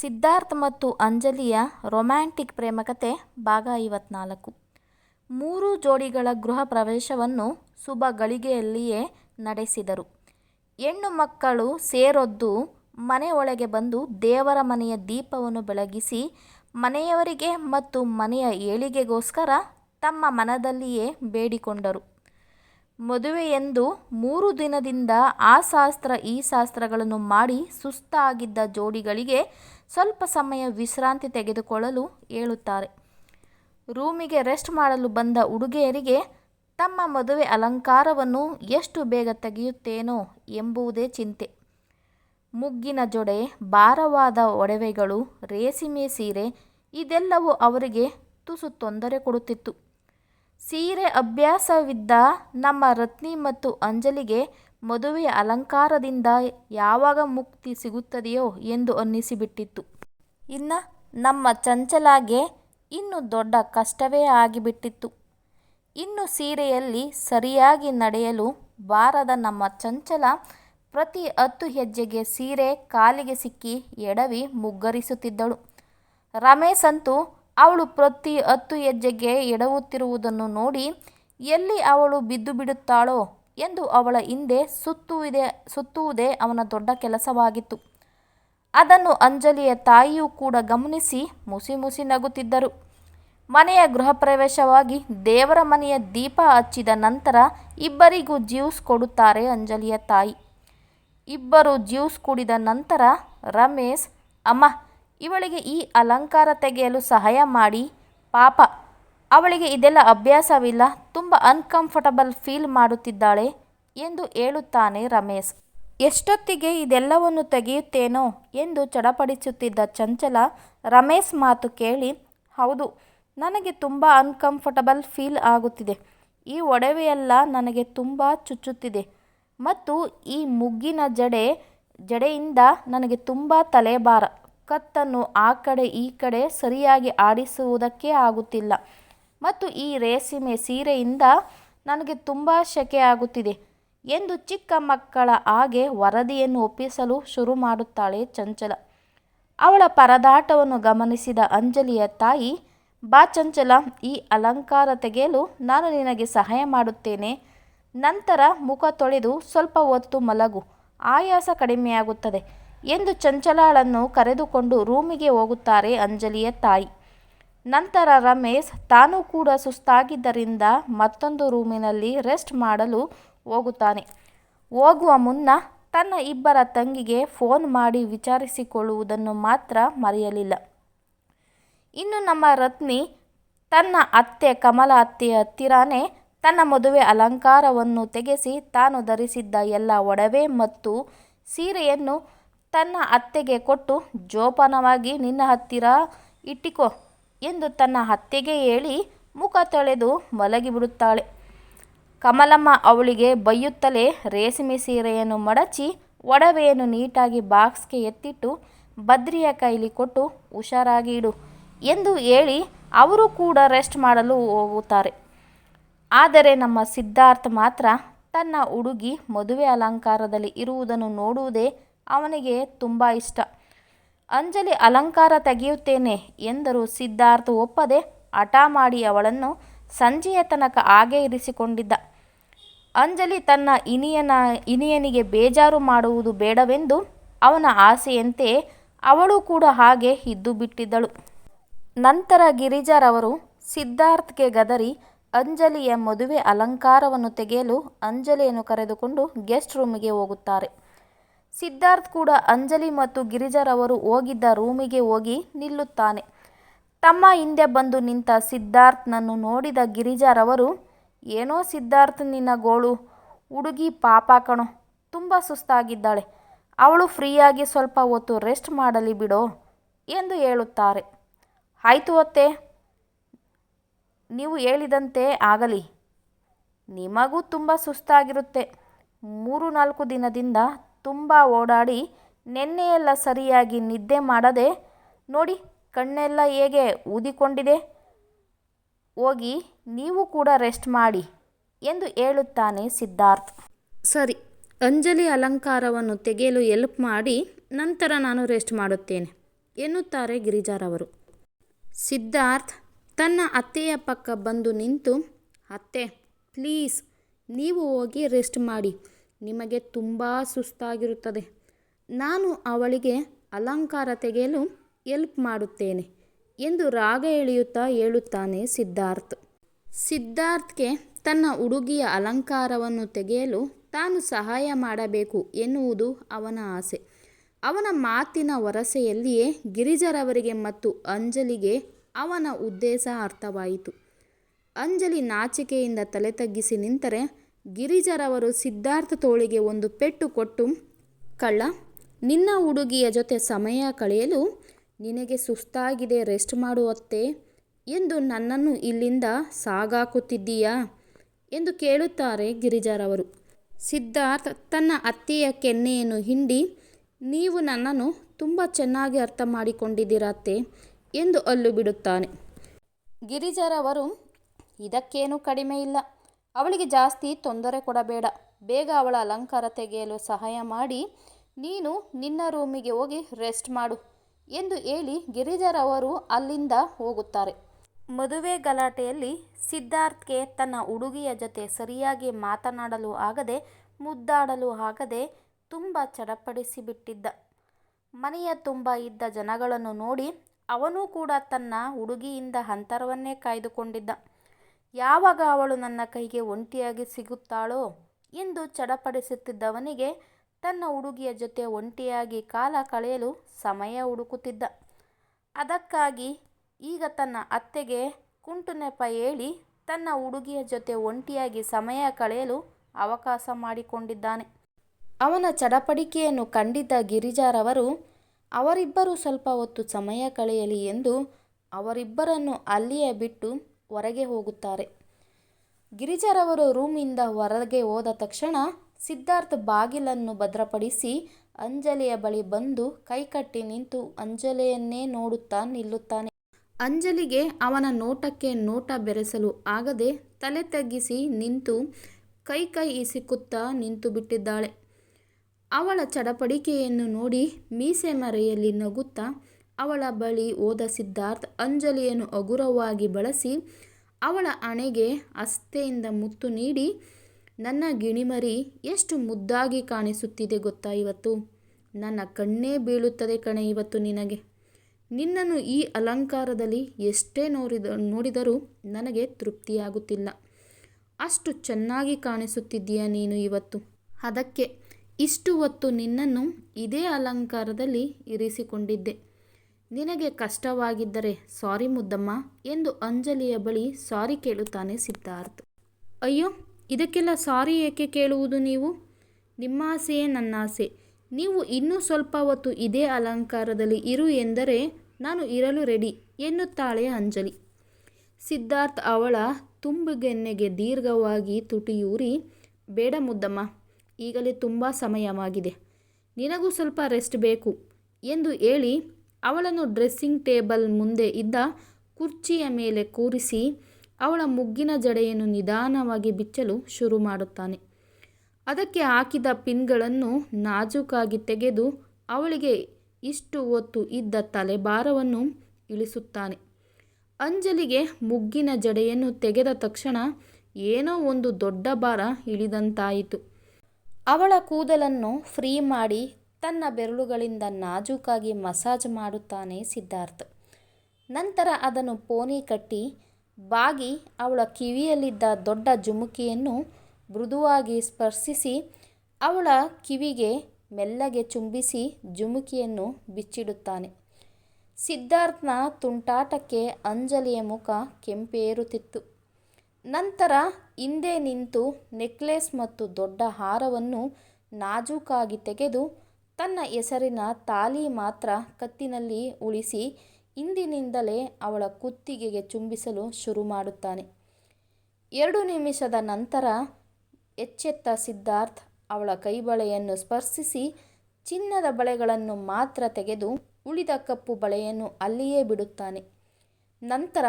ಸಿದ್ಧಾರ್ಥ್ ಮತ್ತು ಅಂಜಲಿಯ ರೊಮ್ಯಾಂಟಿಕ್ ಪ್ರೇಮಕತೆ ಭಾಗ ಐವತ್ನಾಲ್ಕು ಮೂರು ಜೋಡಿಗಳ ಗೃಹ ಪ್ರವೇಶವನ್ನು ಶುಭ ಗಳಿಗೆಯಲ್ಲಿಯೇ ನಡೆಸಿದರು. ಹೆಣ್ಣು ಮಕ್ಕಳು ಸೇರೊದ್ದು ಮನೆ ಒಳಗೆ ಬಂದು ದೇವರ ಮನೆಯ ದೀಪವನ್ನು ಬೆಳಗಿಸಿ ಮನೆಯವರಿಗೆ ಮತ್ತು ಮನೆಯ ಏಳಿಗೆಗೋಸ್ಕರ ತಮ್ಮ ಮನದಲ್ಲಿಯೇ ಬೇಡಿಕೊಂಡರು. ಮದುವೆಯೆಂದು ಮೂರು ದಿನದಿಂದ ಆ ಶಾಸ್ತ್ರ ಈ ಶಾಸ್ತ್ರಗಳನ್ನು ಮಾಡಿ ಸುಸ್ತಾಗಿದ್ದ ಜೋಡಿಗಳಿಗೆ ಸ್ವಲ್ಪ ಸಮಯ ವಿಶ್ರಾಂತಿ ತೆಗೆದುಕೊಳ್ಳಲು ಹೇಳುತ್ತಾರೆ. ರೂಮಿಗೆ ರೆಸ್ಟ್ ಮಾಡಲು ಬಂದ ಹುಡುಗಿಯರಿಗೆ ತಮ್ಮ ಮದುವೆ ಅಲಂಕಾರವನ್ನು ಎಷ್ಟು ಬೇಗ ತೆಗೆಯುತ್ತೇನೋ ಎಂಬುದೇ ಚಿಂತೆ. ಮುಗ್ಗಿನ ಜೊಡೆ ಭಾರವಾದ ಒಡವೆಗಳು, ರೇಸಿಮೆ ಸೀರೆ ಇದೆಲ್ಲವೂ ಅವರಿಗೆ ತುಸು ತೊಂದರೆ ಕೊಡುತ್ತಿತ್ತು. ಸೀರೆ ಅಭ್ಯಾಸವಿದ್ದ ನಮ್ಮ ರತ್ನಿ ಮತ್ತು ಅಂಜಲಿಗೆ ಮದುವೆಯ ಅಲಂಕಾರದಿಂದ ಯಾವಾಗ ಮುಕ್ತಿ ಸಿಗುತ್ತದೆಯೋ ಎಂದು ಅನ್ನಿಸಿಬಿಟ್ಟಿತ್ತು. ಇನ್ನು ನಮ್ಮ ಚಂಚಲಾಗೆ ಇನ್ನು ದೊಡ್ಡ ಕಷ್ಟವೇ ಆಗಿಬಿಟ್ಟಿತ್ತು. ಇನ್ನು ಸೀರೆಯಲ್ಲಿ ಸರಿಯಾಗಿ ನಡೆಯಲು ಬಾರದ ನಮ್ಮ ಚಂಚಲ ಪ್ರತಿ ಹತ್ತು ಹೆಜ್ಜೆಗೆ ಸೀರೆ ಕಾಲಿಗೆ ಸಿಕ್ಕಿ ಎಡವಿ ಮುಗ್ಗರಿಸುತ್ತಿದ್ದಳು. ರಮೇಶ್ ಅಂತೂ ಅವಳು ಪ್ರತಿ ಹತ್ತು ಹೆಜ್ಜೆಗೆ ಎಡವುತ್ತಿರುವುದನ್ನು ನೋಡಿ ಎಲ್ಲಿ ಅವಳು ಬಿದ್ದು ಬಿಡುತ್ತಾಳೋ ಎಂದು ಅವಳ ಹಿಂದೆ ಸುತ್ತುವುದೇ ಅವನ ದೊಡ್ಡ ಕೆಲಸವಾಗಿತ್ತು. ಅದನ್ನು ಅಂಜಲಿಯ ತಾಯಿಯೂ ಕೂಡ ಗಮನಿಸಿ ಮುಸಿ ಮುಸಿ ನಗುತ್ತಿದ್ದರು. ಮನೆಯ ಗೃಹಪ್ರವೇಶವಾಗಿ ದೇವರ ಮನೆಯ ದೀಪ ಹಚ್ಚಿದ ನಂತರ ಇಬ್ಬರಿಗೂ ಜ್ಯೂಸ್ ಕೊಡುತ್ತಾರೆ ಅಂಜಲಿಯ ತಾಯಿ. ಇಬ್ಬರು ಜ್ಯೂಸ್ ಕುಡಿದ ನಂತರ ರಮೇಶ್, ಅಮ್ಮಾ ಇವಳಿಗೆ ಈ ಅಲಂಕಾರ ತೆಗೆಯಲು ಸಹಾಯ ಮಾಡಿ ಪಾಪ, ಅವಳಿಗೆ ಇದೆಲ್ಲ ಅಭ್ಯಾಸವಿಲ್ಲ, ತುಂಬ ಅನ್ಕಂಫರ್ಟಬಲ್ ಫೀಲ್ ಮಾಡುತ್ತಿದ್ದಾಳೆ ಎಂದು ಹೇಳುತ್ತಾನೆ ರಮೇಶ್. ಎಷ್ಟೊತ್ತಿಗೆ ಇದೆಲ್ಲವನ್ನು ತೆಗೆಯುತ್ತೇನೋ ಎಂದು ಚಡಪಡಿಸುತ್ತಿದ್ದ ಚಂಚಲ ರಮೇಶ್ ಮಾತು ಕೇಳಿ, ಹೌದು, ನನಗೆ ತುಂಬ ಅನ್ಕಂಫರ್ಟಬಲ್ ಫೀಲ್ ಆಗುತ್ತಿದೆ. ಈ ಒಡವೆಯೆಲ್ಲ ನನಗೆ ತುಂಬ ಚುಚ್ಚುತ್ತಿದೆ ಮತ್ತು ಈ ಮುಗ್ಗಿನ ಜಡೆ, ಜಡೆಯಿಂದ ನನಗೆ ತುಂಬ ತಲೆಭಾರ. ಕತ್ತನ್ನು ಆ ಕಡೆ ಈ ಕಡೆ ಸರಿಯಾಗಿ ಆಡಿಸುವುದಕ್ಕೆ ಆಗುತ್ತಿಲ್ಲ ಮತ್ತು ಈ ರೇಸಿಮೆ ಸೀರೆಯಿಂದ ನನಗೆ ತುಂಬ ಶೆಕೆ ಆಗುತ್ತಿದೆ ಎಂದು ಚಿಕ್ಕ ಮಕ್ಕಳ ಹಾಗೆ ವರದಿಯನ್ನು ಒಪ್ಪಿಸಲು ಶುರು ಮಾಡುತ್ತಾಳೆ ಚಂಚಲ. ಅವಳ ಪರದಾಟವನ್ನು ಗಮನಿಸಿದ ಅಂಜಲಿಯ ತಾಯಿ, ಬಾ ಚಂಚಲ, ಈ ಅಲಂಕಾರ ತೆಗೆಯಲು ನಾನು ನಿನಗೆ ಸಹಾಯ ಮಾಡುತ್ತೇನೆ. ನಂತರ ಮುಖ ತೊಳೆದು ಸ್ವಲ್ಪ ಹೊತ್ತು ಮಲಗು ಆಯಾಸ ಕಡಿಮೆಯಾಗುತ್ತದೆ ಎಂದು ಚಂಚಲಾಳನ್ನು ಕರೆದುಕೊಂಡು ರೂಮಿಗೆ ಹೋಗುತ್ತಾರೆ ಅಂಜಲಿಯ ತಾಯಿ. ನಂತರ ರಮೇಶ್ ತಾನು ಕೂಡ ಸುಸ್ತಾಗಿದ್ದರಿಂದ ಮತ್ತೊಂದು ರೂಮಿನಲ್ಲಿ ರೆಸ್ಟ್ ಮಾಡಲು ಹೋಗುತ್ತಾನೆ. ಹೋಗುವ ಮುನ್ನ ತನ್ನ ಇಬ್ಬರ ತಂಗಿಗೆ ಫೋನ್ ಮಾಡಿ ವಿಚಾರಿಸಿಕೊಳ್ಳುವುದನ್ನು ಮಾತ್ರ ಮರೆಯಲಿಲ್ಲ. ಇನ್ನು ನಮ್ಮ ರತ್ನಿ ತನ್ನ ಅತ್ತೆ ಕಮಲ ಅತ್ತೆಯ ಹತ್ತಿರಾನೇ ತನ್ನ ಮದುವೆ ಅಲಂಕಾರವನ್ನು ತೆಗೆಸಿ ತಾನು ಧರಿಸಿದ್ದ ಎಲ್ಲ ಒಡವೆ ಮತ್ತು ಸೀರೆಯನ್ನು ತನ್ನ ಅತ್ತೆಗೆ ಕೊಟ್ಟು, ಜೋಪಾನವಾಗಿ ನಿನ್ನ ಹತ್ತಿರ ಇಟ್ಟಿಕೋ ಎಂದು ತನ್ನ ಅತ್ತೆಗೆ ಹೇಳಿ ಮುಖ ತೊಳೆದು ಮಲಗಿಬಿಡುತ್ತಾಳೆ. ಕಮಲಮ್ಮ ಅವಳಿಗೆ ಬೈಯುತ್ತಲೇ ರೇಷ್ಮೆ ಸೀರೆಯನ್ನು ಮಡಚಿ, ಒಡವೆಯನ್ನು ನೀಟಾಗಿ ಬಾಕ್ಸ್ಗೆ ಎತ್ತಿಟ್ಟು, ಬದ್ರಿಯ ಕೈಲಿ ಕೊಟ್ಟು, ಹುಷಾರಾಗಿ ಇಡು ಎಂದು ಹೇಳಿ ಅವರು ಕೂಡ ರೆಸ್ಟ್ ಮಾಡಲು ಹೋಗುತ್ತಾರೆ. ಆದರೆ ನಮ್ಮ ಸಿದ್ಧಾರ್ಥ್ ಮಾತ್ರ ತನ್ನ ಹುಡುಗಿ ಮದುವೆ ಅಲಂಕಾರದಲ್ಲಿ ಇರುವುದನ್ನು ನೋಡುವುದೇ ಅವನಿಗೆ ತುಂಬ ಇಷ್ಟ. ಅಂಜಲಿ ಅಲಂಕಾರ ತೆಗೆಯುತ್ತೇನೆ ಎಂದರು ಸಿದ್ಧಾರ್ಥ್ ಒಪ್ಪದೆ ಹಠ ಮಾಡಿ ಅವಳನ್ನು ಸಂಜೆಯ ತನಕ ಹಾಗೆ ಇರಿಸಿಕೊಂಡಿದ್ದ. ಅಂಜಲಿ ತನ್ನ ಇನಿಯನ, ಇನಿಯನಿಗೆ ಬೇಜಾರು ಮಾಡುವುದು ಬೇಡವೆಂದು ಅವನ ಆಸೆಯಂತೆ ಅವಳು ಕೂಡ ಹಾಗೆ ಇದ್ದು ಬಿಟ್ಟಿದ್ದಳು ನಂತರ ಗಿರಿಜಾರವರು ಸಿದ್ಧಾರ್ಥ್ಗೆ ಗದರಿ ಅಂಜಲಿಯ ಮದುವೆ ಅಲಂಕಾರವನ್ನು ತೆಗೆಯಲು ಅಂಜಲಿಯನ್ನು ಕರೆದುಕೊಂಡು ಗೆಸ್ಟ್ ರೂಮಿಗೆ ಹೋಗುತ್ತಾರೆ. ಸಿದ್ಧಾರ್ಥ್ ಕೂಡ ಅಂಜಲಿ ಮತ್ತು ಗಿರಿಜಾರವರು ಹೋಗಿದ್ದ ರೂಮಿಗೆ ಹೋಗಿ ನಿಲ್ಲುತ್ತಾನೆ. ತಮ್ಮ ಹಿಂದೆ ಬಂದು ನಿಂತ ಸಿದ್ಧಾರ್ಥ್ನನ್ನು ನೋಡಿದ ಗಿರಿಜಾರವರು ಏನೋ ಸಿದ್ಧಾರ್ಥ್ ನಿನ್ನ ಗೋಳು ಹುಡುಗಿ ಪಾಪ ಕಣೋ ತುಂಬ ಸುಸ್ತಾಗಿದ್ದಾಳೆ ಅವಳು ಫ್ರೀಯಾಗಿ ಸ್ವಲ್ಪ ಹೊತ್ತು ರೆಸ್ಟ್ ಮಾಡಲಿ ಬಿಡೋ ಎಂದು ಹೇಳುತ್ತಾರೆ. ಆಯಿತು ಅತ್ತೆ ನೀವು ಹೇಳಿದಂತೆ ಆಗಲಿ. ನಿಮಗೂ ತುಂಬ ಸುಸ್ತಾಗಿರುತ್ತೆ. ಮೂರು ನಾಲ್ಕು ದಿನದಿಂದ ತುಂಬಾ ಓಡಾಡಿ ನೆನ್ನೆಯೆಲ್ಲ ಸರಿಯಾಗಿ ನಿದ್ದೆ ಮಾಡದೆ ನೋಡಿ ಕಣ್ಣೆಲ್ಲ ಹೇಗೆ ಊದಿಕೊಂಡಿದೆ. ಹೋಗಿ ನೀವು ಕೂಡ ರೆಸ್ಟ್ ಮಾಡಿ ಎಂದು ಹೇಳುತ್ತಾನೆ ಸಿದ್ಧಾರ್ಥ್. ಸರಿ, ಅಂಜಲಿ ಅಲಂಕಾರವನ್ನು ತೆಗೆಯಲು ಎಲ್ಪ್ ಮಾಡಿ ನಂತರ ನಾನು ರೆಸ್ಟ್ ಮಾಡುತ್ತೇನೆ ಎನ್ನುತ್ತಾರೆ ಗಿರಿಜಾರವರು ಸಿದ್ಧಾರ್ಥ್ ತನ್ನ ಅತ್ತೆಯ ಪಕ್ಕ ಬಂದು ನಿಂತು, ಅತ್ತೆ ಪ್ಲೀಸ್ ನೀವು ಹೋಗಿ ರೆಸ್ಟ್ ಮಾಡಿ ನಿಮಗೆ ತುಂಬ ಸುಸ್ತಾಗಿರುತ್ತದೆ. ನಾನು ಅವಳಿಗೆ ಅಲಂಕಾರ ತೆಗೆಯಲು ಎಲ್ಪ್ ಮಾಡುತ್ತೇನೆ ಎಂದು ರಾಗ ಎಳೆಯುತ್ತಾ ಹೇಳುತ್ತಾನೆ ಸಿದ್ಧಾರ್ಥ್. ಸಿದ್ಧಾರ್ಥ್ಗೆ ತನ್ನ ಹುಡುಗಿಯ ಅಲಂಕಾರವನ್ನು ತೆಗೆಯಲು ತಾನು ಸಹಾಯ ಮಾಡಬೇಕು ಎನ್ನುವುದು ಅವನ ಆಸೆ. ಅವನ ಮಾತಿನ ವರಸೆಯಲ್ಲಿಯೇ ಗಿರಿಜರವರಿಗೆ ಮತ್ತು ಅಂಜಲಿಗೆ ಅವನ ಉದ್ದೇಶ ಅರ್ಥವಾಯಿತು. ಅಂಜಲಿ ನಾಚಿಕೆಯಿಂದ ತಲೆ ತಗ್ಗಿಸಿ ನಿಂತರೆ ಗಿರಿಜರವರು ಸಿದ್ಧಾರ್ಥ ತೋಳಿಗೆ ಒಂದು ಪೆಟ್ಟು ಕೊಟ್ಟು, ಕಳ್ಳ, ನಿನ್ನ ಹುಡುಗಿಯ ಜೊತೆ ಸಮಯ ಕಳೆಯಲು ನಿನಗೆ ಸುಸ್ತಾಗಿದೆ, ರೆಸ್ಟ್ ಮಾಡುವತ್ತೆ ಎಂದು ನನ್ನನ್ನು ಇಲ್ಲಿಂದ ಸಾಗಾಕುತ್ತಿದ್ದೀಯಾ? ಎಂದು ಕೇಳುತ್ತಾರೆ ಗಿರಿಜಾರವರು. ಸಿದ್ಧಾರ್ಥ್ ತನ್ನ ಅತ್ತೆಯ ಕೆನ್ನೆಯನ್ನು ಹಿಂಡಿ, ನೀವು ನನ್ನನ್ನು ತುಂಬ ಚೆನ್ನಾಗಿ ಅರ್ಥ ಮಾಡಿಕೊಂಡಿದ್ದೀರತ್ತೆ ಎಂದು ಅಲ್ಲು ಬಿಡುತ್ತಾನೆ ಗಿರಿಜಾರವರು, ಇದಕ್ಕೇನು ಕಡಿಮೆ ಇಲ್ಲ. ಅವಳಿಗೆ ಜಾಸ್ತಿ ತೊಂದರೆ ಕೊಡಬೇಡ. ಬೇಗ ಅವಳ ಅಲಂಕಾರ ತೆಗೆಯಲು ಸಹಾಯ ಮಾಡಿ. ನೀನು ನಿನ್ನ ರೂಮಿಗೆ ಹೋಗಿ ರೆಸ್ಟ್ ಮಾಡು ಎಂದು ಹೇಳಿ ಗಿರಿಜರವರು ಅಲ್ಲಿಂದ ಹೋಗುತ್ತಾರೆ. ಮದುವೆ ಗಲಾಟೆಯಲ್ಲಿ ಸಿದ್ಧಾರ್ಥ್ಗೆ ತನ್ನ ಹುಡುಗಿಯ ಜೊತೆ ಸರಿಯಾಗಿ ಮಾತನಾಡಲು ಆಗದೆ, ಮುದ್ದಾಡಲು ಆಗದೆ ತುಂಬ ಚಡಪಡಿಸಿಬಿಟ್ಟಿದ್ದ. ಮನೆಯ ತುಂಬ ಇದ್ದ ಜನಗಳನ್ನು ನೋಡಿ ಅವನೂ ಕೂಡ ತನ್ನ ಹುಡುಗಿಯಿಂದ ಅಂತರವನ್ನೇ ಕಾಯ್ದುಕೊಂಡಿದ್ದ. ಯಾವಾಗ ಅವಳು ನನ್ನ ಕೈಗೆ ಒಂಟಿಯಾಗಿ ಸಿಗುತ್ತಾಳೋ ಎಂದು ಚಡಪಡಿಸುತ್ತಿದ್ದವನಿಗೆ ತನ್ನ ಹುಡುಗಿಯ ಜೊತೆ ಒಂಟಿಯಾಗಿ ಕಾಲ ಕಳೆಯಲು ಸಮಯ ಹುಡುಕುತ್ತಿದ್ದ. ಅದಕ್ಕಾಗಿ ಈಗ ತನ್ನ ಅತ್ತೆಗೆ ಕುಂಟು ನೆಪ ಹೇಳಿ ತನ್ನ ಹುಡುಗಿಯ ಜೊತೆ ಒಂಟಿಯಾಗಿ ಸಮಯ ಕಳೆಯಲು ಅವಕಾಶ ಮಾಡಿಕೊಂಡಿದ್ದಾನೆ. ಅವನ ಚಡಪಡಿಕೆಯನ್ನು ಕಂಡಿದ್ದ ಗಿರಿಜಾರವರು, ಅವರಿಬ್ಬರು ಸ್ವಲ್ಪ ಹೊತ್ತು ಸಮಯ ಕಳೆಯಲಿ ಎಂದು ಅವರಿಬ್ಬರನ್ನು ಅಲ್ಲಿಯೇ ಬಿಟ್ಟು ಹೊರಗೆ ಹೋಗುತ್ತಾರೆ. ಗಿರಿಜಾರವರು ರೂಮಿಂದ ಹೊರಗೆ ಹೋದ ತಕ್ಷಣ ಸಿದ್ಧಾರ್ಥ್ ಬಾಗಿಲನ್ನು ಭದ್ರಪಡಿಸಿ ಅಂಜಲಿಯ ಬಳಿ ಬಂದು ಕೈಕಟ್ಟಿ ನಿಂತು ಅಂಜಲಿಯನ್ನೇ ನೋಡುತ್ತಾ ನಿಲ್ಲುತ್ತಾನೆ. ಅಂಜಲಿಗೆ ಅವನ ನೋಟಕ್ಕೆ ನೋಟ ಬೆರೆಸಲು ಆಗದೆ ತಲೆ ತಗ್ಗಿಸಿ ನಿಂತು ಕೈ ಕೈ ಇಸಿಕುತ್ತಾ ನಿಂತು ಬಿಟ್ಟಿದ್ದಾಳೆ. ಅವಳ ಚಡಪಡಿಕೆಯನ್ನು ನೋಡಿ ಮೀಸೆ ಮರೆಯಲ್ಲಿ ನಗುತ್ತಾ ಅವಳ ಬಳಿ ಹೋದ ಸಿದ್ಧಾರ್ಥ್ ಅಂಜಲಿಯನ್ನು ಹಗುರವಾಗಿ ಬಳಸಿ, ಅವಳ ಹಣೆಗೆ ಅಸ್ತೆಯಿಂದ ಮುತ್ತು ನೀಡಿ, ನನ್ನ ಗಿಣಿಮರಿ ಎಷ್ಟು ಮುದ್ದಾಗಿ ಕಾಣಿಸುತ್ತಿದೆ ಗೊತ್ತಾ ಇವತ್ತು? ನನ್ನ ಕಣ್ಣೇ ಬೀಳುತ್ತದೆ ಕಣೆ ಇವತ್ತು ನಿನಗೆ. ನಿನ್ನನ್ನು ಈ ಅಲಂಕಾರದಲ್ಲಿ ಎಷ್ಟೇ ನೋಡಿದ ನೋಡಿದರೂ ನನಗೆ ತೃಪ್ತಿಯಾಗುತ್ತಿಲ್ಲ. ಅಷ್ಟು ಚೆನ್ನಾಗಿ ಕಾಣಿಸುತ್ತಿದ್ದೀಯ ನೀನು ಇವತ್ತು? ಅದಕ್ಕೆ ಇಷ್ಟು ಹೊತ್ತು ನಿನ್ನನ್ನು ಇದೇ ಅಲಂಕಾರದಲ್ಲಿ ಇರಿಸಿಕೊಂಡಿದ್ದೆ. ನಿನಗೆ ಕಷ್ಟವಾಗಿದ್ದರೆ ಸಾರಿ ಮುದ್ದಮ್ಮ ಎಂದು ಅಂಜಲಿಯ ಬಳಿ ಸಾರಿ ಕೇಳುತ್ತಾನೆ ಸಿದ್ಧಾರ್ಥ್. ಅಯ್ಯೋ, ಇದಕ್ಕೆಲ್ಲ ಸಾರಿ ಏಕೆ ಕೇಳುವುದು ನೀವು? ನಿಮ್ಮ ಆಸೆಯೇ ನನ್ನ ಆಸೆ ನೀವು ಇನ್ನೂ ಸ್ವಲ್ಪ ಹೊತ್ತು ಇದೇ ಅಲಂಕಾರದಲ್ಲಿ ಇರು ಎಂದರೆ ನಾನು ಇರಲು ರೆಡಿ ಎನ್ನುತ್ತಾಳೆ ಅಂಜಲಿ. ಸಿದ್ಧಾರ್ಥ್ ಅವಳ ತುಂಬುಗೆನ್ನೆಗೆ ದೀರ್ಘವಾಗಿ ತುಟಿಯೂರಿ, ಬೇಡ ಮುದ್ದಮ್ಮ, ಈಗಲೇ ತುಂಬ ಸಮಯವಾಗಿದೆ. ನಿನಗೂ ಸ್ವಲ್ಪ ರೆಸ್ಟ್ ಬೇಕು ಎಂದು ಹೇಳಿ ಅವಳನ್ನು ಡ್ರೆಸ್ಸಿಂಗ್ ಟೇಬಲ್ ಮುಂದೆ ಇದ್ದ ಕುರ್ಚಿಯ ಮೇಲೆ ಕೂರಿಸಿ ಅವಳ ಮುಗ್ಗಿನ ಜಡೆಯನ್ನು ನಿಧಾನವಾಗಿ ಬಿಚ್ಚಲು ಶುರು ಮಾಡುತ್ತಾನೆ. ಅದಕ್ಕೆ ಹಾಕಿದ ಪಿನ್ಗಳನ್ನು ನಾಜೂಕಾಗಿ ತೆಗೆದು ಅವಳಿಗೆ ಇಷ್ಟು ಹೊತ್ತು ಇದ್ದ ತಲೆಭಾರವನ್ನು ಇಳಿಸುತ್ತಾನೆ. ಅಂಜಲಿಗೆ ಮುಗ್ಗಿನ ಜಡೆಯನ್ನು ತೆಗೆದ ತಕ್ಷಣ ಏನೋ ಒಂದು ದೊಡ್ಡ ಭಾರ ಇಳಿದಂತಾಯಿತು. ಅವಳ ಕೂದಲನ್ನು ಫ್ರೀ ಮಾಡಿ ತನ್ನ ಬೆರಳುಗಳಿಂದ ನಾಜೂಕಾಗಿ ಮಸಾಜ್ ಮಾಡುತ್ತಾನೆ ಸಿದ್ಧಾರ್ಥ್. ನಂತರ ಅದನ್ನು ಪೋನಿ ಕಟ್ಟಿ ಬಾಗಿ ಅವಳ ಕಿವಿಯಲ್ಲಿದ್ದ ದೊಡ್ಡ ಜುಮುಕಿಯನ್ನು ಮೃದುವಾಗಿ ಸ್ಪರ್ಶಿಸಿ ಅವಳ ಕಿವಿಗೆ ಮೆಲ್ಲಗೆ ಚುಂಬಿಸಿ ಜುಮುಕಿಯನ್ನು ಬಿಚ್ಚಿಡುತ್ತಾನೆ. ಸಿದ್ಧಾರ್ಥ್ನ ತುಂಟಾಟಕ್ಕೆ ಅಂಜಲಿಯ ಮುಖ ಕೆಂಪೇರುತ್ತಿತ್ತು. ನಂತರ ಹಿಂದೆ ನಿಂತು ನೆಕ್ಲೆಸ್ ಮತ್ತು ದೊಡ್ಡ ಹಾರವನ್ನು ನಾಜೂಕಾಗಿ ತೆಗೆದು ತನ್ನ ಹೆಸರಿನ ತಾಲಿ ಮಾತ್ರ ಕತ್ತಿನಲ್ಲಿ ಉಳಿಸಿ ಇಂದಿನಿಂದಲೇ ಅವಳ ಕುತ್ತಿಗೆಗೆ ಚುಂಬಿಸಲು ಶುರು ಮಾಡುತ್ತಾನೆ. ಎರಡು ನಿಮಿಷದ ನಂತರ ಎಚ್ಚೆತ್ತ ಸಿದ್ಧಾರ್ಥ್ ಅವಳ ಕೈಬಳೆಯನ್ನು ಸ್ಪರ್ಶಿಸಿ ಚಿನ್ನದ ಬಳೆಗಳನ್ನು ಮಾತ್ರ ತೆಗೆದು ಉಳಿದ ಕಪ್ಪು ಬಳೆಯನ್ನು ಅಲ್ಲಿಯೇ ಬಿಡುತ್ತಾನೆ. ನಂತರ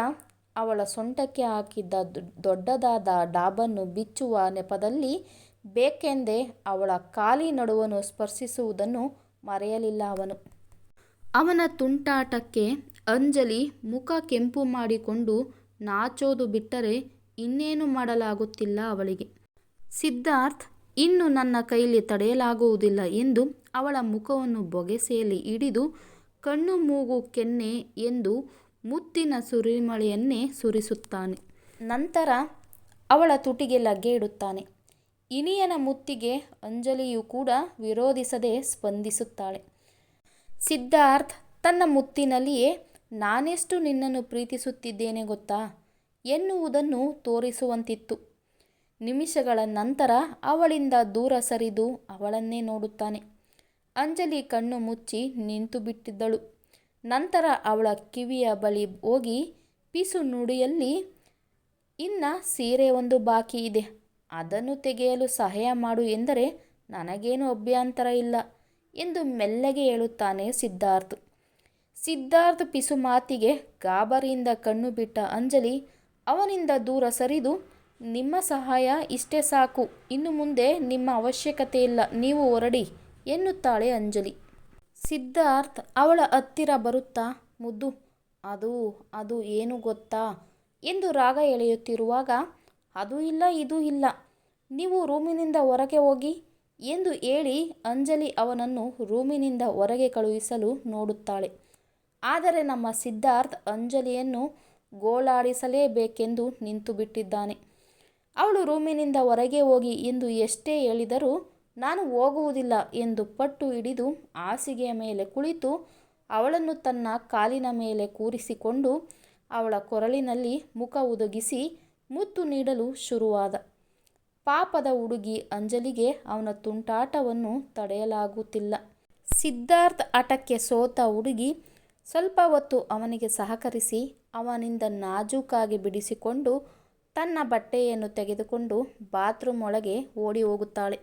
ಅವಳ ಸೊಂಟಕ್ಕೆ ಹಾಕಿದ್ದ ದೊಡ್ಡದಾದ ಡಾಬನ್ನು ಬಿಚ್ಚುವ ನೆಪದಲ್ಲಿ ಬೇಕೆಂದೇ ಅವಳ ಕಾಲಿ ನಡುವನ್ನು ಸ್ಪರ್ಶಿಸುವುದನ್ನು ಮರೆಯಲಿಲ್ಲ ಅವನು ಅವನ ತುಂಟಾಟಕ್ಕೆ ಅಂಜಲಿ ಮುಖ ಕೆಂಪು ಮಾಡಿಕೊಂಡು ನಾಚೋದು ಬಿಟ್ಟರೆ ಇನ್ನೇನೂ ಮಾಡಲಾಗುತ್ತಿಲ್ಲ ಅವಳಿಗೆ. ಸಿದ್ಧಾರ್ಥ್, ಇನ್ನು ನನ್ನ ಕೈಲಿ ತಡೆಯಲಾಗುವುದಿಲ್ಲ ಎಂದು ಅವಳ ಮುಖವನ್ನು ಬೊಗೆಸೆಯಲ್ಲಿ ಹಿಡಿದು ಕಣ್ಣು ಮೂಗು ಕೆನ್ನೆ ಎಂದು ಮುತ್ತಿನ ಸುರಿಮಳೆಯನ್ನೇ ಸುರಿಸುತ್ತಾನೆ. ನಂತರ ಅವಳ ತುಟಿಗೆ ಲಗ್ಗೆ ಇಡುತ್ತಾನೆ. ಇನಿಯನ ಮುತ್ತಿಗೆ ಅಂಜಲಿಯು ಕೂಡ ವಿರೋಧಿಸದೆ ಸ್ಪಂದಿಸುತ್ತಾಳೆ. ಸಿದ್ಧಾರ್ಥ್, ತನ್ನ ಮುತ್ತಿನಲ್ಲಿಯೇ ನಾನೆಷ್ಟು ನಿನ್ನನ್ನು ಪ್ರೀತಿಸುತ್ತಿದ್ದೇನೆ ಗೊತ್ತಾ? ಎನ್ನುವುದನ್ನು ತೋರಿಸುವಂತಿತ್ತು. ನಿಮಿಷಗಳ ನಂತರ ಅವಳಿಂದ ದೂರ ಸರಿದು ಅವಳನ್ನೇ ನೋಡುತ್ತಾನೆ. ಅಂಜಲಿ ಕಣ್ಣು ಮುಚ್ಚಿ ನಿಂತುಬಿಟ್ಟಿದ್ದಳು. ನಂತರ ಅವಳ ಕಿವಿಯ ಬಳಿ ಹೋಗಿ, ಪಿಸು ನುಡಿಯಲ್ಲಿ ಇನ್ನ ಸೀರೆ ಒಂದು ಬಾಕಿ ಇದೆ. ಅದನ್ನು ತೆಗೆಯಲು ಸಹಾಯ ಮಾಡು ಎಂದರೆ ನನಗೇನು ಅಭ್ಯಂತರ ಇಲ್ಲ ಎಂದು ಮೆಲ್ಲಗೆ ಹೇಳುತ್ತಾನೆ ಸಿದ್ಧಾರ್ಥ್. ಸಿದ್ಧಾರ್ಥ್ ಪಿಸು ಮಾತಿಗೆ ಗಾಬರಿಯಿಂದ ಕಣ್ಣು ಬಿಟ್ಟ ಅಂಜಲಿ, ಅವನಿಂದ ದೂರ ಸರಿದು, ನಿಮ್ಮ ಸಹಾಯ ಇಷ್ಟೇ ಸಾಕು, ಇನ್ನು ಮುಂದೆ ನಿಮ್ಮ ಅವಶ್ಯಕತೆ ಇಲ್ಲ, ನೀವು ಹೊರಡಿ, ಎನ್ನುತ್ತಾಳೆ ಅಂಜಲಿ. ಸಿದ್ಧಾರ್ಥ್ ಅವಳ ಹತ್ತಿರ ಬರುತ್ತಾ, ಮುದ್ದು, ಅದು ಅದು ಏನು ಗೊತ್ತಾ ಎಂದು ರಾಗ ಎಳೆಯುತ್ತಿರುವಾಗ ಅದೂ ಇಲ್ಲ, ಇದು ಇಲ್ಲ ನೀವು ರೂಮಿನಿಂದ ಹೊರಗೆ ಹೋಗಿ ಎಂದು ಹೇಳಿ ಅಂಜಲಿ ಅವನನ್ನು ರೂಮಿನಿಂದ ಹೊರಗೆ ಕಳುಹಿಸಲು ನೋಡುತ್ತಾಳೆ. ಆದರೆ ನಮ್ಮ ಸಿದ್ಧಾರ್ಥ್ ಅಂಜಲಿಯನ್ನು ಗೋಳಾಡಿಸಲೇಬೇಕೆಂದು ನಿಂತುಬಿಟ್ಟಿದ್ದಾನೆ. ಅವಳು ರೂಮಿನಿಂದ ಹೊರಗೆ ಹೋಗಿ ಎಂದು ಎಷ್ಟೇ ಹೇಳಿದರೂ ನಾನು ಹೋಗುವುದಿಲ್ಲ ಎಂದು ಪಟ್ಟು ಹಿಡಿದು ಹಾಸಿಗೆಯ ಮೇಲೆ ಕುಳಿತು ಅವಳನ್ನು ತನ್ನ ಕಾಲಿನ ಮೇಲೆ ಕೂರಿಸಿಕೊಂಡು ಅವಳ ಕೊರಳಿನಲ್ಲಿ ಮುಖ ಹುದುಗಿಸಿ ಮುತ್ತು ನೀಡಲು ಶುರುವಾದ. ಪಾಪದ ಹುಡುಗಿ ಅಂಜಲಿಗೆ ಅವನ ತುಂಟಾಟವನ್ನು ತಡೆಯಲಾಗುತ್ತಿಲ್ಲ. ಸಿದ್ಧಾರ್ಥ್ ಆಟಕ್ಕೆ ಸೋತ ಹುಡುಗಿ ಸ್ವಲ್ಪ ಹೊತ್ತು ಅವನಿಗೆ ಸಹಕರಿಸಿ ಅವನಿಂದ ನಾಜೂಕಾಗಿ ಬಿಡಿಸಿಕೊಂಡು ತನ್ನ ಬಟ್ಟೆಯನ್ನು ತೆಗೆದುಕೊಂಡು ಬಾತ್ರೂಮ್ ಒಳಗೆ ಓಡಿ ಹೋಗುತ್ತಾಳೆ.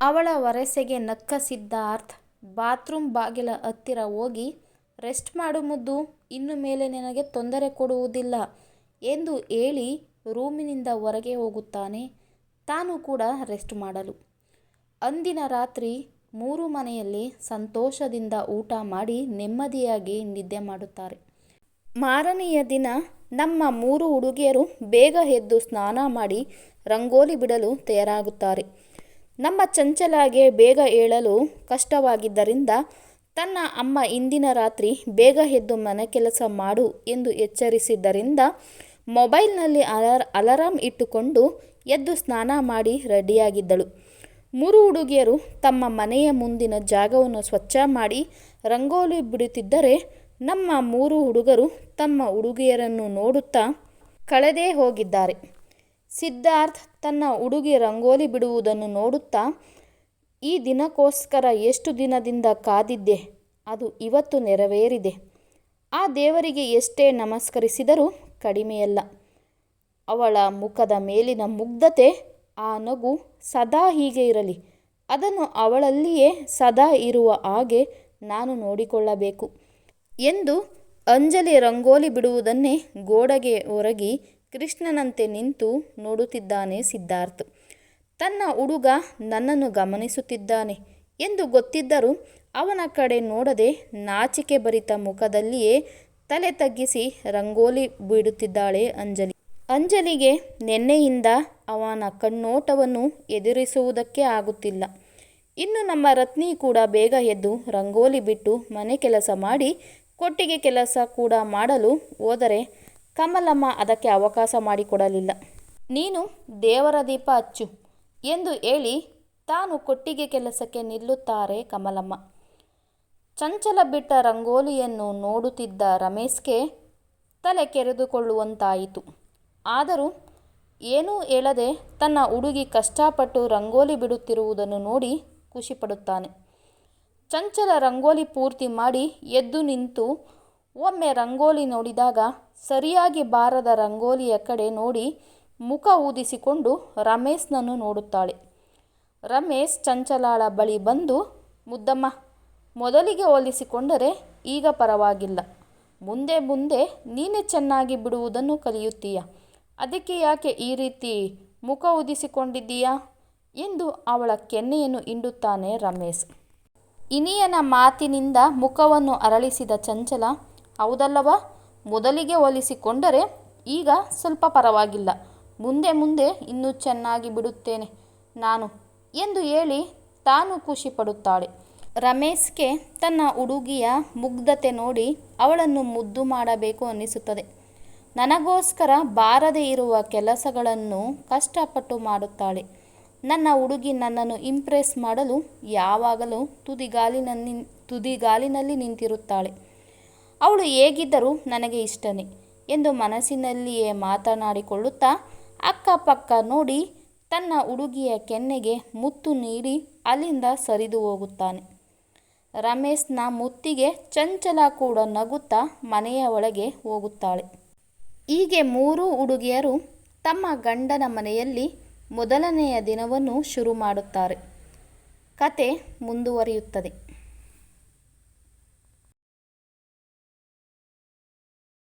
ಅವಳ ವರಸೆಗೆ ನಕ್ಕ ಸಿದ್ಧಾರ್ಥ್ ಬಾತ್ರೂಮ್ ಬಾಗಿಲ ಹತ್ತಿರ ಹೋಗಿ, ರೆಸ್ಟ್ ಮಾಡು ಮುದ್ದು, ಇನ್ನು ಮೇಲೆ ನಿನಗೆ ತೊಂದರೆ ಕೊಡುವುದಿಲ್ಲ ಎಂದು ಹೇಳಿ ರೂಮಿನಿಂದ ಹೊರಗೆ ಹೋಗುತ್ತಾನೆ ತಾನು ಕೂಡ ರೆಸ್ಟ್ ಮಾಡಲು. ಅಂದಿನ ರಾತ್ರಿ ಮೂರು ಮನೆಯಲ್ಲಿ ಸಂತೋಷದಿಂದ ಊಟ ಮಾಡಿ ನೆಮ್ಮದಿಯಾಗಿ ನಿದ್ದೆ ಮಾಡುತ್ತಾರೆ. ಮಾರನೆಯ ದಿನ ನಮ್ಮ ಮೂರು ಹುಡುಗಿಯರು ಬೇಗ ಎದ್ದು ಸ್ನಾನ ಮಾಡಿ ರಂಗೋಲಿ ಬಿಡಲು ತಯಾರಾಗುತ್ತಾರೆ. ನಮ್ಮ ಚಂಚಲಾಗೆ ಬೇಗ ಏಳಲು ಕಷ್ಟವಾಗಿದ್ದರಿಂದ ತನ್ನ ಅಮ್ಮ ಇಂದಿನ ರಾತ್ರಿ ಬೇಗ ಎದ್ದು ಮನೆ ಕೆಲಸ ಮಾಡು ಎಂದು ಎಚ್ಚರಿಸಿದ್ದರಿಂದ ಮೊಬೈಲ್ನಲ್ಲಿ ಅಲಾರಂ ಇಟ್ಟುಕೊಂಡು ಎದ್ದು ಸ್ನಾನ ಮಾಡಿ ರೆಡಿಯಾಗಿದ್ದಳು. ಮೂರು ಹುಡುಗಿಯರು ತಮ್ಮ ಮನೆಯ ಮುಂದಿನ ಜಾಗವನ್ನು ಸ್ವಚ್ಛ ಮಾಡಿ ರಂಗೋಲಿ ಬಿಡುತ್ತಿದ್ದರೆ ನಮ್ಮ ಮೂರು ಹುಡುಗರು ತಮ್ಮ ಹುಡುಗಿಯರನ್ನು ನೋಡುತ್ತಾ ಕಳೆದೇ ಹೋಗಿದ್ದಾರೆ. ಸಿದ್ಧಾರ್ಥ್ ತನ್ನ ಹುಡುಗಿ ರಂಗೋಲಿ ಬಿಡುವುದನ್ನು ನೋಡುತ್ತಾ, ಈ ದಿನಕ್ಕೋಸ್ಕರ ಎಷ್ಟು ದಿನದಿಂದ ಕಾದಿದ್ದೆ, ಅದು ಇವತ್ತು ನೆರವೇರಿದೆ. ಆ ದೇವರಿಗೆ ಎಷ್ಟೇ ನಮಸ್ಕರಿಸಿದರೂ ಕಡಿಮೆಯಲ್ಲ. ಅವಳ ಮುಖದ ಮೇಲಿನ ಮುಗ್ಧತೆ ಆ ನಗು ಸದಾ ಹೀಗೆ ಇರಲಿ ಅದನ್ನು ಅವಳಲ್ಲಿಯೇ ಸದಾ ಇರುವ ಹಾಗೆ ನಾನು ನೋಡಿಕೊಳ್ಳಬೇಕು ಎಂದು ಅಂಜಲಿ ರಂಗೋಲಿ ಬಿಡುವುದನ್ನೇ ಗೋಡೆಗೆ ಒರಗಿ ಕೃಷ್ಣನಂತೆ ನಿಂತು ನೋಡುತ್ತಿದ್ದಾನೆ ಸಿದ್ಧಾರ್ಥ್. ತನ್ನ ಹುಡುಗ ನನ್ನನ್ನು ಗಮನಿಸುತ್ತಿದ್ದಾನೆ ಎಂದು ಗೊತ್ತಿದ್ದರೂ ಅವನ ಕಡೆ ನೋಡದೆ ನಾಚಿಕೆ ಭರಿತ ಮುಖದಲ್ಲಿಯೇ ತಲೆ ತಗ್ಗಿಸಿ ರಂಗೋಲಿ ಬಿಡುತ್ತಿದ್ದಾಳೆ ಅಂಜಲಿ. ಅಂಜಲಿಗೆ ನೆನ್ನೆಯಿಂದ ಅವನ ಕಣ್ಣೋಟವನ್ನು ಎದುರಿಸುವುದಕ್ಕೆ ಆಗುತ್ತಿಲ್ಲ. ಇನ್ನು ನಮ್ಮ ರತ್ನಿ ಕೂಡ ಬೇಗ ಎದ್ದು ರಂಗೋಲಿ ಬಿಟ್ಟು ಮನೆ ಕೆಲಸ ಮಾಡಿ, ಕೊಟ್ಟಿಗೆ ಕೆಲಸ ಕೂಡ ಮಾಡಲು ಹೋದರೆ ಕಮಲಮ್ಮ ಅದಕ್ಕೆ ಅವಕಾಶ ಮಾಡಿಕೊಡಲಿಲ್ಲ. ನೀನು ದೇವರ ದೀಪ ಅಚ್ಚು ಎಂದು ಹೇಳಿ ತಾನು ಕೊಟ್ಟಿಗೆ ಕೆಲಸಕ್ಕೆ ನಿಲ್ಲುತ್ತಾರೆ ಕಮಲಮ್ಮ. ಚಂಚಲ ಬಿಟ್ಟ ರಂಗೋಲಿಯನ್ನು ನೋಡುತ್ತಿದ್ದ ರಮೇಶ್ಗೆ ತಲೆ ಕೆರೆದುಕೊಳ್ಳುವಂತಾಯಿತು. ಆದರೂ ಏನೂ ಹೇಳದೆ ತನ್ನ ಹುಡುಗಿ ಕಷ್ಟಪಟ್ಟು ರಂಗೋಲಿ ಬಿಡುತ್ತಿರುವುದನ್ನು ನೋಡಿ ಖುಷಿಪಡುತ್ತಾನೆ. ಚಂಚಲ ರಂಗೋಲಿ ಪೂರ್ತಿ ಮಾಡಿ ಎದ್ದು ನಿಂತು ಒಮ್ಮೆ ರಂಗೋಲಿ ನೋಡಿದಾಗ ಸರಿಯಾಗಿ ಬಾರದ ರಂಗೋಲಿಯ ಕಡೆ ನೋಡಿ ಮುಖ ಊದಿಸಿಕೊಂಡು ರಮೇಶ್ನನ್ನು ನೋಡುತ್ತಾಳೆ. ರಮೇಶ್ ಚಂಚಲಾಳ ಬಳಿ ಬಂದು ಮುದ್ದಮ್ಮ, ಮೊದಲಿಗೆ ಹೋಲಿಸಿಕೊಂಡರೆ ಈಗ ಪರವಾಗಿಲ್ಲ. ಮುಂದೆ ಮುಂದೆ ನೀನೇ ಚೆನ್ನಾಗಿ ಬಿಡುವುದನ್ನು ಕಲಿಯುತ್ತೀಯ. ಅದಕ್ಕೆ ಯಾಕೆ ಈ ರೀತಿ ಮುಖ ಉದಿಸಿಕೊಂಡಿದ್ದೀಯಾ ಎಂದು ಅವಳ ಕೆನ್ನೆಯನ್ನು ಹಿಂಡುತ್ತಾನೆ ರಮೇಶ್. ಇನಿಯನ ಮಾತಿನಿಂದ ಮುಖವನ್ನು ಅರಳಿಸಿದ ಚಂಚಲ, ಹೌದಲ್ಲವ ಮೊದಲಿಗೆ ಹೋಲಿಸಿಕೊಂಡರೆ ಈಗ ಸ್ವಲ್ಪ ಪರವಾಗಿಲ್ಲ ಮುಂದೆ ಮುಂದೆ ಇನ್ನೂ ಚೆನ್ನಾಗಿ ಬಿಡುತ್ತೇನೆ ನಾನು ಎಂದು ಹೇಳಿ ತಾನು ಖುಷಿಪಡುತ್ತಾಳೆ ರಮೇಶ್ಗೆ ತನ್ನ ಹುಡುಗಿಯ ಮುಗ್ಧತೆ ನೋಡಿ ಅವಳನ್ನು ಮುದ್ದು ಮಾಡಬೇಕು ಅನ್ನಿಸುತ್ತದೆ. ನನಗೋಸ್ಕರ ಬಾರದೇ ಇರುವ ಕೆಲಸಗಳನ್ನು ಕಷ್ಟಪಟ್ಟು ಮಾಡುತ್ತಾಳೆ. ನನ್ನ ಹುಡುಗಿ ನನ್ನನ್ನು ಇಂಪ್ರೆಸ್ ಮಾಡಲು ಯಾವಾಗಲೂ ತುದಿಗಾಲಿನಲ್ಲಿ ತುದಿಗಾಲಿನಲ್ಲಿ ನಿಂತಿರುತ್ತಾಳೆ. ಅವಳು ಹೇಗಿದ್ದರೂ ನನಗೆ ಇಷ್ಟನೇ ಎಂದು ಮನಸ್ಸಿನಲ್ಲಿಯೇ ಮಾತನಾಡಿಕೊಳ್ಳುತ್ತಾ ಅಕ್ಕಪಕ್ಕ ನೋಡಿ ತನ್ನ ಹುಡುಗಿಯ ಕೆನ್ನೆಗೆ ಮುತ್ತು ನೀಡಿ ಅಲ್ಲಿಂದ ಸರಿದು ಹೋಗುತ್ತಾನೆ. ರಮೇಶ್ನ ಮುತ್ತಿಗೆ ಚಂಚಲ ಕೂಡ ನಗುತ್ತಾ ಮನೆಯ ಒಳಗೆ ಹೋಗುತ್ತಾಳೆ. ಹೀಗೆ ಮೂರೂ ಹುಡುಗಿಯರು ತಮ್ಮ ಗಂಡನ ಮನೆಯಲ್ಲಿ ಮೊದಲನೆಯ ದಿನವನ್ನು ಶುರು ಮಾಡುತ್ತಾರೆ. ಕತೆ ಮುಂದುವರಿಯುತ್ತದೆ.